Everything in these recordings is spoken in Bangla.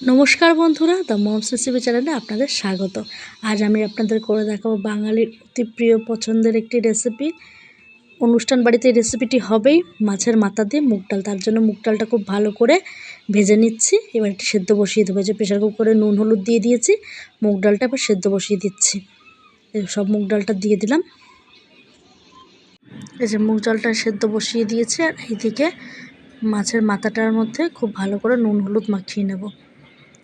নমস্কার বন্ধুরা দ্য মমস রেসিপি চ্যানেলে আপনাদের স্বাগত। আজ আমি আপনাদের করে দেখাবো বাঙালির অতি প্রিয় পছন্দের একটি রেসিপি অনুষ্ঠান বাড়িতে রেসিপিটি হবেই, মাছের মাথা দিয়ে মুগ ডাল। তার জন্য মুগ ডালটা খুব ভালো করে ভেজে নিচ্ছি। এবার একটি সেদ্ধ বসিয়ে দেবো। যে প্রেশার কুকারে নুন, হলুদ দিয়ে দিয়েছি, মুগ ডালটা এবার সেদ্ধ বসিয়ে দিচ্ছি। সব মুগ ডালটা দিয়ে দিলাম। এই যে মুগ ডালটা সেদ্ধ বসিয়ে দিয়েছি, আর এইদিকে মাছের মাথাটার মধ্যে খুব ভালো করে নুন, হলুদ মাখিয়ে নেব।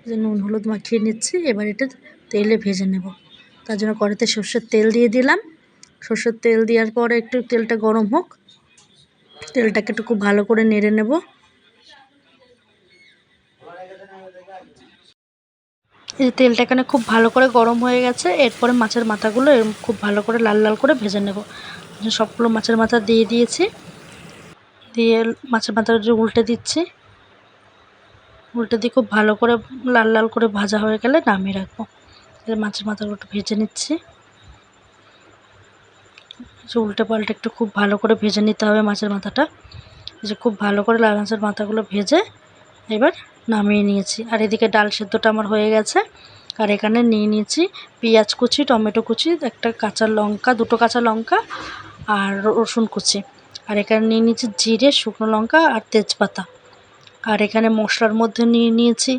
যে নুন, হলুদ মাখিয়ে নিচ্ছি, এবার এটা তেলে ভেজে নেব। তার জন্য কড়াইতে সর্ষের তেল দিয়ে দিলাম। সর্ষের তেল দেওয়ার পরে একটু তেলটা গরম হোক। তেলটাকে একটু খুব ভালো করে নেড়ে নেব। এই তেলটা এখানে খুব ভালো করে গরম হয়ে গেছে। এরপরে মাছের মাথাগুলো খুব ভালো করে লাল লাল করে ভেজে নেব। সবগুলো মাছের মাথা দিয়ে দিয়েছি। দিয়ে মাছের মাথাটা উল্টে দিচ্ছি। উল্টে দিয়ে খুব ভালো করে লাল লাল করে ভাজা হয়ে গেলে নামিয়ে রাখব। মাছের মাথাগুলো একটু ভেজে নিচ্ছি। উল্টে পাল্টে একটু খুব ভালো করে ভেজে নিতে হবে মাছের মাথাটা। যে খুব ভালো করে লাল মাছের মাথাগুলো ভেজে এবার নামিয়ে নিয়েছি। আর এদিকে ডাল সেদ্ধটা আমার হয়ে গেছে। আর এখানে নিয়ে নিয়েছি পেঁয়াজ কুচি, টমেটো কুচি, একটা কাঁচা লঙ্কা, দুটো কাঁচা লঙ্কা আর রসুন কুচি। আর এখানে নিয়ে নিয়েছি জিরে, শুকনো লঙ্কা আর তেজপাতা। আর এখানে মশলার মধ্যে নিয়ে নিয়েছি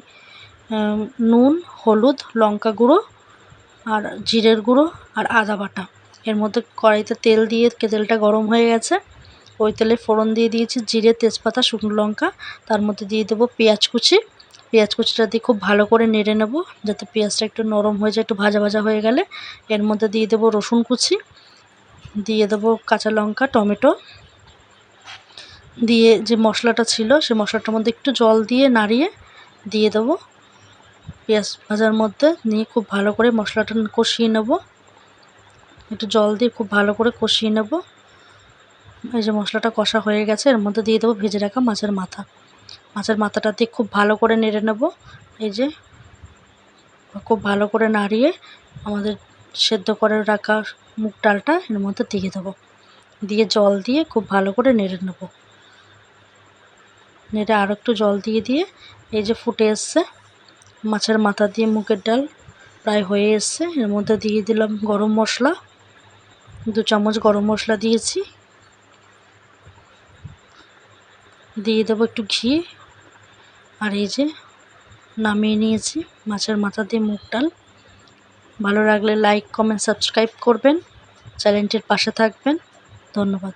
নুন, হলুদ, লঙ্কা গুঁড়ো আর জিরের গুঁড়ো আর আদা বাটা। এর মধ্যে কড়াইতে তেল দিয়ে তেলটা গরম হয়ে গেছে। ওই তেলে ফোড়ন দিয়ে দিয়েছি জিরে, তেজপাতা, শুকনো লঙ্কা। তার মধ্যে দিয়ে দেবো পেঁয়াজ কুচি। পেঁয়াজ কুচিটা দিয়ে খুব ভালো করে নেড়ে নেব যাতে পেঁয়াজটা একটু নরম হয়ে যায়, একটু ভাজা ভাজা হয়ে গেলে। এর মধ্যে দিয়ে দেবো রসুন কুচি, দিয়ে দেবো কাঁচা লঙ্কা, টমেটো দিয়ে যে মশলাটা ছিল, সে মশলাটার মধ্যে একটু জল দিয়ে নাড়িয়ে দিয়ে দেবো। পেঁয়াজ ভাজার মধ্যে নিয়ে খুব ভালো করে মশলাটা কষিয়ে নেব। একটু জল দিয়ে খুব ভালো করে কষিয়ে নেব। এই যে মশলাটা কষা হয়ে গেছে, এর মধ্যে দিয়ে দেবো ভেজে রাখা মাছের মাথা। মাছের মাথাটা দিয়ে খুব ভালো করে নেড়ে নেব। এই যে খুব ভালো করে নাড়িয়ে আমাদের সেদ্ধ করে রাখা মুগ ডালটা এর মধ্যে দিয়ে দেবো। দিয়ে জল দিয়ে খুব ভালো করে নেড়ে নেব। নেড়ে আরও একটু জল দিয়ে দিয়ে এই যে ফুটে এসছে। মাছের মাথা দিয়ে মুগের ডাল প্রায় হয়ে এসছে। এর মধ্যে দিয়ে দিলাম গরম মশলা। দু চামচ গরম মশলা দিয়েছি। দিয়ে দেবো একটু ঘি। আর এই যে নামিয়ে নিয়েছি মাছের মাথা দিয়ে মুগ ডাল। ভালো লাগলে লাইক কমেন্ট সাবস্ক্রাইব করবেন। চ্যানেলটির পাশে থাকবেন। ধন্যবাদ।